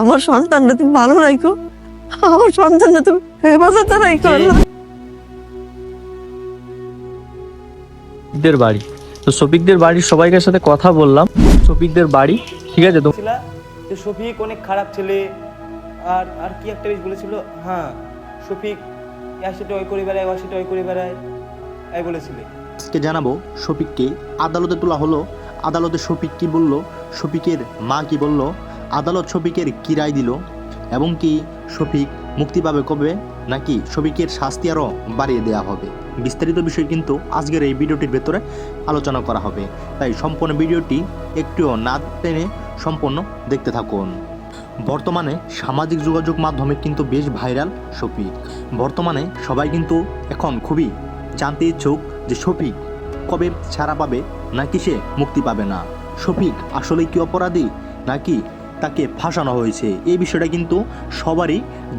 আমার সন্তানটা তুমি ভালো রাখো আমার সন্তানটা তুমি হেফাজতে রাখো। শফিকদের বাড়ি। তো শফিকদের বাড়ির সবাইকার সাথে কথা বললাম। শফিকদের বাড়ি ঠিক আছে? তো যে শফিক অনেক খারাপ ছেলে। আর আর কি একটা বেশ বলেছিল? হ্যাঁ শফিক ইয়ার সাথে ওই করে বেড়ায় ওর সাথে ওই করে বেড়ায়। এই বলেছিলে। আজকে জানাব শফিককে আদালতে তোলা হলো। আদালতে শফিক কি বলল? শফিকের মা কি বলল? আদালত শফিকের কি রায় দিল? এবং কি শফিক মুক্তি পাবে কবে? নাকি শফিকের শাস্তি আরও বাড়িয়ে দেওয়া হবে? বিস্তারিত বিষয় কিন্তু আজকের এই ভিডিওটির ভেতরে আলোচনা করা হবে। তাই সম্পূর্ণ ভিডিওটি একটুও না টেনে সম্পূর্ণ দেখতে থাকুন। বর্তমানে সামাজিক যোগাযোগ মাধ্যমে কিন্তু বেশ ভাইরাল শফিক। বর্তমানে সবাই কিন্তু এখন খুবই জানতে ইচ্ছুক যে শফিক কবে ছাড়া পাবে, নাকি সে মুক্তি পাবে না? শফিক আসলে কি অপরাধী, নাকি তাকে ফাঁসানো হয়েছে। এই বিষয়টা কিন্তু সবারই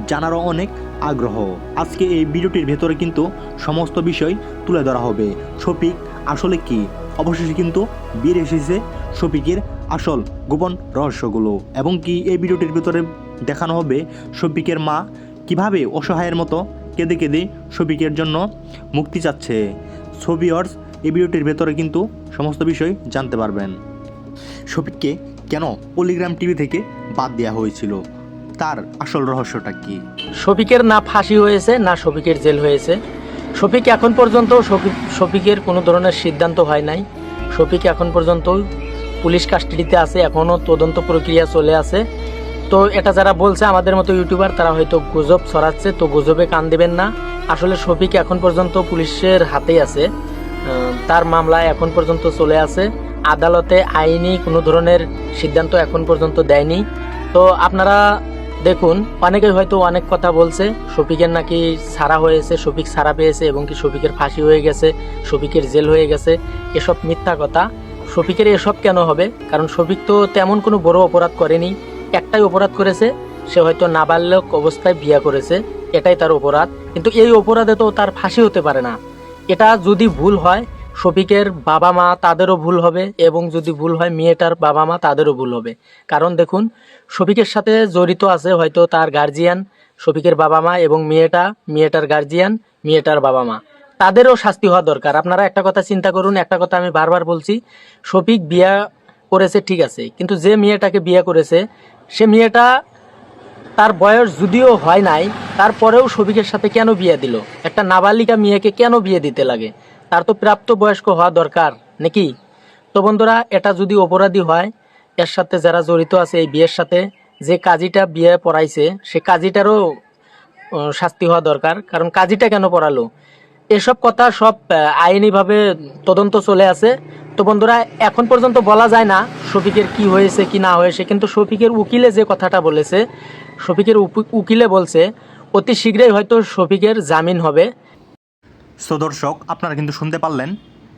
জানারও অনেক আগ্রহ। আজকে এই ভিডিওটির ভেতরে কিন্তু সমস্ত বিষয় তুলে ধরা হবে। শফিক আসলে কি? অবশেষে কিন্তু বের এসেছে শফিকের আসল গোপন রহস্যগুলো। এবং কি এই ভিডিওটির ভেতরে দেখানো হবে শফিকের মা কীভাবে অসহায়ের মতো কেঁদে কেঁদে শফিকের জন্য মুক্তি চাচ্ছে। ছবিয়র্স এই ভিডিওটির ভেতরে কিন্তু সমস্ত বিষয় জানতে পারবেন। শফিককে কেন পলিগ্রাম টিভি থেকে বাদ দেওয়া হয়েছিল? তার আসল রহস্যটা কি? শফিকের না ফাঁসি হয়েছে, না শফিকের জেল হয়েছে। শফিক এখন পর্যন্ত শফিক শফিকের কোনো ধরনের সিদ্ধান্ত হয় নাই। শফিক এখন পর্যন্ত পুলিশ কাস্টাডিতে আছে, এখনও তদন্ত প্রক্রিয়া চলে আছে। তো এটা যারা বলছে আমাদের মতো ইউটিউবার, তারা হয়তো গুজব ছড়াচ্ছে, তো গুজবে কান দেবেন না। আসলে শফিক এখন পর্যন্ত পুলিশের হাতেই আছে। তার মামলা এখন পর্যন্ত চলে আছে। আদালতে আইনি কোনো ধরনের সিদ্ধান্ত এখন পর্যন্ত দেয়নি। তো আপনারা দেখুন অনেকে হয়তো অনেক কথা বলছে, শফিকের নাকি ছাড়া হয়েছে, শফিক ছাড়া পেয়েছে এবং কি শফিকের ফাঁসি হয়ে গেছে, শফিকের জেল হয়ে গেছে, এসব মিথ্যা কথা। শফিকের এসব কেন হবে? কারণ শফিক তো তেমন কোনো বড় অপরাধ করেনি। একটাই অপরাধ করেছে, সে হয়তো নাবালক অবস্থায় বিয়া করেছে, এটাই তার অপরাধ। কিন্তু এই অপরাধে তো তার ফাঁসি হতে পারে না। এটা যদি ভুল হয় শফিকের বাবা মা তাদেরও ভুল হবে এবং যদি ভুল হয় মেয়েটার বাবা মা তাদেরও ভুল হবে। কারণ দেখুন, শফিকের সাথে জড়িত আছে হয়তো তার গার্জিয়ান শফিকের বাবা মা এবং মেয়েটা, মেয়েটার গার্জিয়ান মেয়েটার বাবা মা। তাদেরও শাস্তি হওয়া দরকার। আপনারা একটা কথা চিন্তা করুন, একটা কথা আমি বারবার বলছি, শফিক বিয়া করেছে ঠিক আছে, কিন্তু যে মেয়েটাকে বিয়ে করেছে, সে মেয়েটা তার বয়স যদিও হয় নাই, তারপরেও শফিকের সাথে কেন বিয়ে দিল? একটা নাবালিকা মেয়েকে কেন বিয়ে দিতে লাগে? তার তো প্রাপ্ত বয়স্ক হওয়া দরকার, নাকি? তো বন্ধুরা, এটা যদি অপরাধী হয়, এর সাথে যারা জড়িত আছে এই বিয়ের সাথে, যে কাজীটা বিয়ে পড়াইছে, সে কাজীটারও শাস্তি হওয়া দরকার। কারণ কাজীটা কেন পড়ালো? এসব কথা সব আইনিভাবে তদন্ত চলে আছে। তো বন্ধুরা, এখন পর্যন্ত বলা যায় না শফিকের কি হয়েছে, কি না হয়েছে, কিন্তু শফিকের উকিলে যে কথাটা বলেছে, শফিকের উকিলে বলছে, অতি শীঘ্রই হয়তো শফিকের জামিন হবে। সো দর্শক, আপনারা কিন্তু শুনতে পারলেন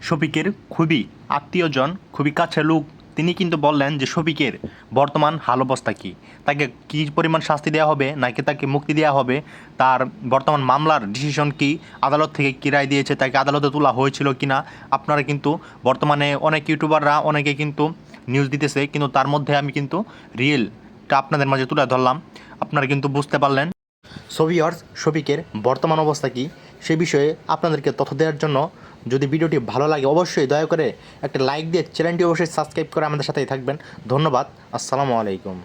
শফিকের খুবই আত্মীয়জন খুবই কাছের লোক। তিনি কিন্তু বললেন যে, শফিকের বর্তমান হাল অবস্থা কী? তাকে কী পরিমাণ শাস্তি দেওয়া হবে? নাকি তাকে মুক্তি দেওয়া হবে? তার বর্তমান মামলার ডিসিশন কি? আদালত থেকে কী রায় দিয়েছে? তাকে আদালতে তোলা হয়েছিল কি না আপনারা কিন্তু বর্তমানে অনেক ইউটিউবাররা, অনেকে কিন্তু নিউজ দিতেছে, কিন্তু তার মধ্যে আমি কিন্তু রিয়েলটা আপনাদের মাঝে তুলে ধরলাম। আপনারা কিন্তু বুঝতে পারলেন। সোভিয়র্স শফিকের বর্তমান অবস্থা কি? সে বিষয়ে আপনাদেরকে তথ্য দেওয়ার জন্য যদি ভিডিওটি ভালো লাগে অবশ্যই দয়া করে একটা লাইক দিয়ে চ্যানেলটি অবশ্যই সাবস্ক্রাইব করে আমাদের সাথেই থাকবেন। ধন্যবাদ। আসসালামু আলাইকুম।